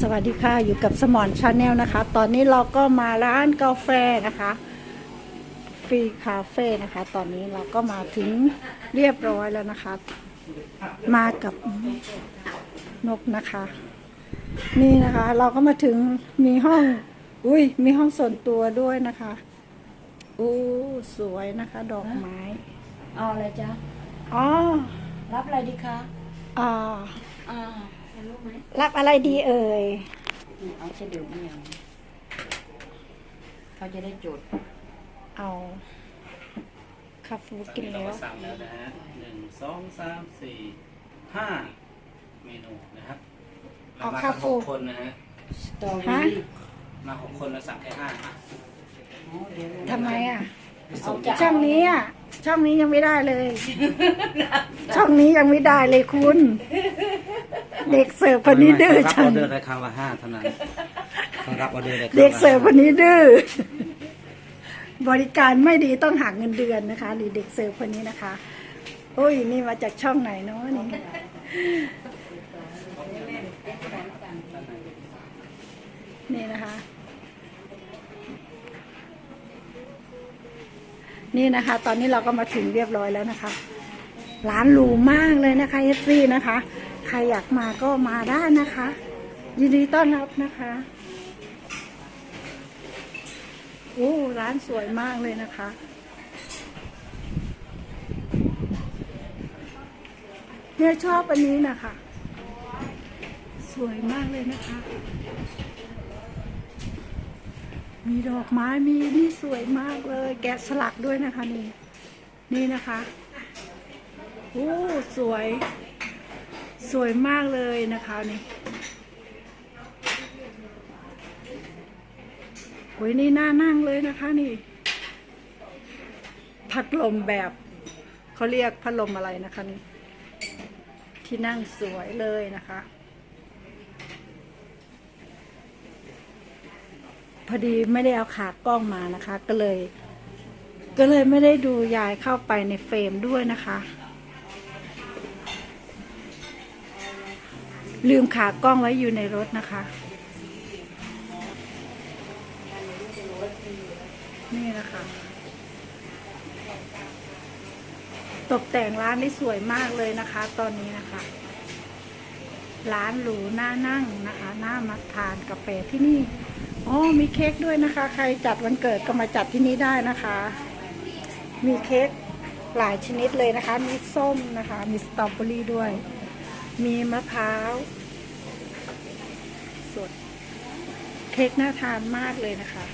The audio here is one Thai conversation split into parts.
สวัสดีค่ะอยู่กับสมอนชาแนลนะคะ ตอนนี้เราก็มาร้านกาแฟนะคะฟรีคาเฟ่นะคะ ตอนนี้เราก็มาถึงเรียบร้อยแล้วนะคะ มากับนกนะคะ นี่นะคะ เราก็มาถึงมีห้อง อุ้ยมีห้องส่วนตัวด้วยนะคะอู้สวยนะคะ ดอกไม้ เอาอะไรจ๊ะอ๋อรับอะไรดีคะอ่าอ่าเป็นลูกไหม รับอะไรดีเอ่ยอืมเอาจะดื่มไม่เอาเขาจะได้จดเอาคาฟูกินเราแล้วก็สั่งแล้วนะฮะหนึ่งสองสามสี่ห้าเมนูนะครับเราเอามาข้ากัวนหฟูกคนนะฮะสตรอเบอฮะรี่มาหกคนเราสั่งแค่ห้าอะอ๋อเดี๋ยวทำไมอะเอาจะช่องนี้อะช่องนี้ยังไม่ได้เลย ช่องนี้ยังไม่ได้เลยคุณ เด็กเสิร์ฟคนนี้ดื้อรับจัองอเดอร์ได้ครั้งละห้าเท่านั้นเขารับออเดอร์ได้ครั้งละเด็กเสิร์ฟคนนี้ดื้อบริการไม่ดีต้องหักเงินเดือนนะคะ หรือเด็กเสิร์ฟคนนี้นะคะโอ้ยนี่มาจากช่องไหนเนาะนี่นี่นะคะ นี่นะคะ ตอนนี้เราก็มาถึงเรียบร้อยแล้วนะคะ ร้านหรูมากเลยนะคะเอฟซีนะคะ ใครอยากมาก็มาได้นะคะ ยินดีต้อนรับนะคะโอ้ร้านสวยมากเลยนะคะ เนี่ยชอบอันนี้นะคะ สวยมากเลยนะคะ มีดอกไม้มีนี่สวยมากเลย แกะสลักด้วยนะคะนี่ นี่นะคะ โอ้ สวย สวยมากเลยนะคะนี่โอ้ยนี่น่านั่งเลยนะคะนี่ พัดลมแบบเขาเรียกพัดลมอะไรนะคะนี่ที่นั่งสวยเลยนะคะ พอดีไม่ได้เอาขากล้องมานะคะ ก็เลย ก็เลยไม่ได้ดูยายเข้าไปในเฟรมด้วยนะคะ ลืมขากล้องไว้อยู่ในรถนะคะ นี่นะคะ ตกแต่งร้านได้สวยมากเลยนะคะ ตอนนี้นะคะ ร้านหรูน่านั่งนะคะน่ามาทานกาแฟที่นี่อ๋อมีเค้กด้วยนะคะ ใครจัดวันเกิดก็มาจัดที่นี่ได้นะคะ มีเค้กหลายชนิดเลยนะคะ มีส้มนะคะ มีสตรอเบอรี่ด้วย มีมะพร้าวสด เค้กน่าทานมากเลยนะคะ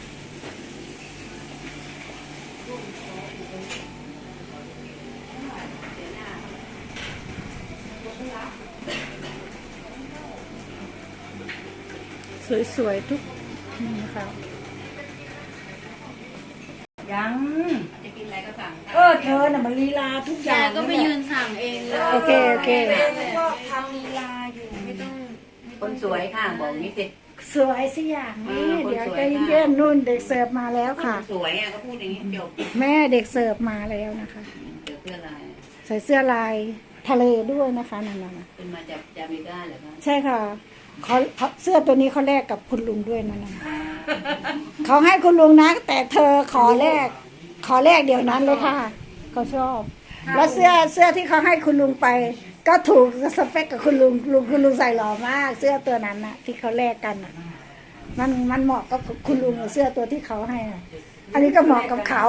สวย ๆ ทุกนี่นะคะยัง อะไรก็สั่งเออเธอน่ะมันลีลาทุกอย่ายายงก็ไปยืนสั่งเองเลยโอเคโอเคก็ทำลีลาอยู่ไม่ต้องคนสวยค่ะบอกนี้สิ สวยสิอย่างนี้เออคนเดี๋ยวสวยใจค่ะ เย็นๆนู่นเด็กเสิร์ฟมาแล้วค่ะ สวยอะก็พูดอย่างนี้จบแม่เด็กเสิร์ฟมาแล้วนะคะ เดี๋ยวเพื่ออะไรใส่เสื้อลายทะเลด้วยนะคะนั่นน่ะเป็นมาจากจาเมกาเหรอคะใช่ค่ะเขาเขาเสื้อตัวนี้เขาแลกกับคุณลุงด้วยนั่นน่ะเขาให้คุณลุงนะ แต่เธอขอแลก ขอแลกเดี๋ยวนั้นเลยค่ะเขาชอบ แล้วเสื้อเสื้อที่เขาให้คุณลุงไป ก็ถูกสเปคกับคุณลุงลุงคุณลุงใส่หล่อมาก เสื้อตัวนั้นน่ะ ที่เขาแลกกันน่ะ มันมันเหมาะกับคุณลุงกับเสื้อตัวที่เขาให้น่ะอันนี้ก็เหมาะกับเขา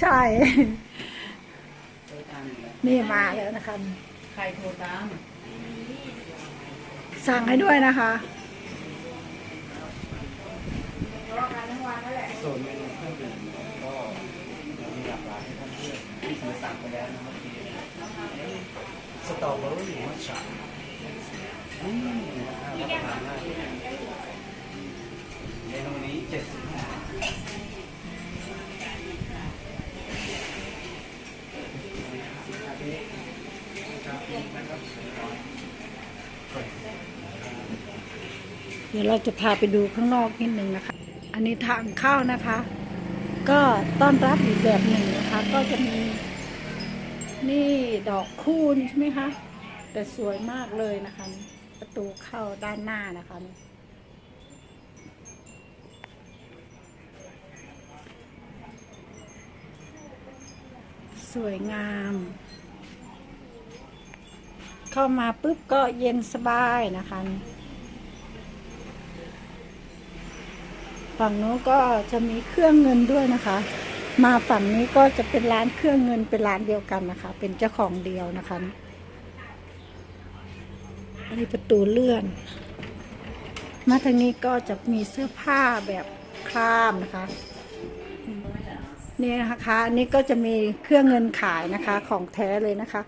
ใช่ นี่มาแล้วนะคะ ใครโทรตาม สั่งให้ด้วยนะคะส่วนเมนู ที่เคยสั่งไปแล้วนะครับสตรอเบอรี่มัทฉะอืมนะครับรับประทานได้เมนูนี้เจ็ดสิบห้าเดี๋ยวเราจะพาไปดูข้างนอกนิดนึงนะคะ อันนี้ทางเข้านะคะ ก็ต้อนรับอีกแบบหนึ่งนะคะ ก็จะมีนี่ดอกคูณใช่ไหมคะ แต่สวยมากเลยนะคะ ประตูเข้าด้านหน้านะคะสวยงาม เข้ามาปุ๊บก็เย็นสบายนะคะ ฝั่งนู้นก็จะมีเครื่องเงินด้วยนะคะ มาฝั่งนี้ก็จะเป็นร้านเครื่องเงินเป็นร้านเดียวกันนะคะ เป็นเจ้าของเดียวนะคะนี่อันนี้ประตูเลื่อน มาทางนี้ก็จะมีเสื้อผ้าแบบครามนะคะนี่นะคะอันนี้ก็จะมีเครื่องเงินขายนะคะของแท้เลยนะคะ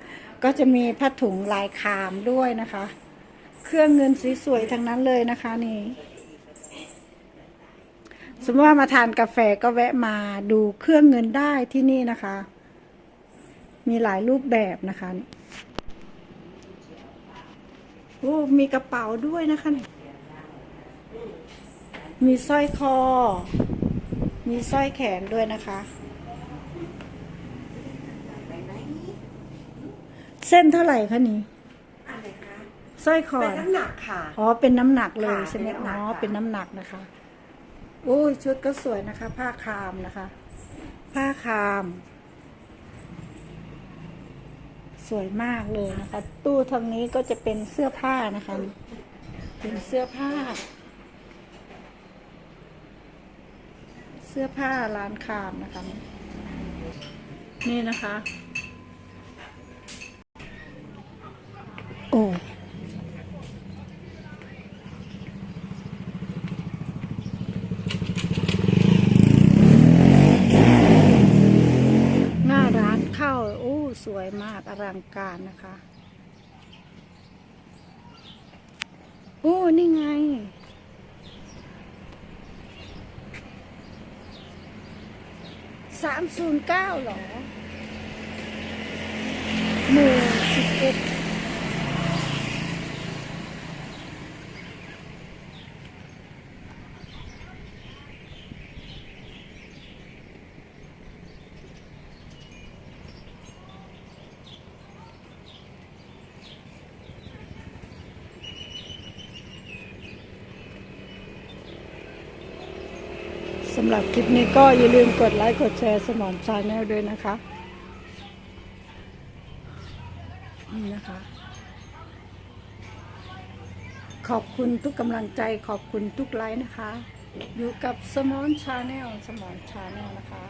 ก็จะมีผ้าถุงลายคามด้วยนะคะ เครื่องเงินสวยๆทั้งนั้นเลยนะคะนี่ สมมติว่ามาทานกาแฟก็แวะมาดูเครื่องเงินได้ที่นี่นะคะ มีหลายรูปแบบนะคะนี่โอ้มีกระเป๋าด้วยนะคะนี่มีสร้อยคอ มีสร้อยแขนด้วยนะคะ เส้นเท่าไหร่คะนี่อันไหนคะสร้อยคอเป็นน้ำหนักค่ะ อ๋อ เป็นน้ำหนักเลยค่ะใช่ไหมเป็นน้ำหนัอ๋กอค่ะเป็นน้ำหนักนะคะ โอ้ยชุดก็สวยนะคะ ผ้าคามนะคะ ผ้าคาม สวยมากเลยนะคะ ตู้ทางนี้ก็จะเป็นเสื้อผ้านะคะ เป็นเสื้อผ้า เสื้อผ้าร้านคามนะคะ นี่นะคะ โอ้ หน้าร้านเข้า โอ้ สวย มากอลังการนะคะโอ้นี่ไง สามศูนย์เก้าหรอหมู่สิบเอ็ดำหรับคลิปนี้ก็อย่าลืมกดไลค์กดแชร์สมอนชาแนลด้วยนะคะนี่นะคะ ขอบคุณทุกกำลังใจขอบคุณทุกไลค์นะคะ อยู่กับสมอนชาแนลสมอนชาแนลนะคะ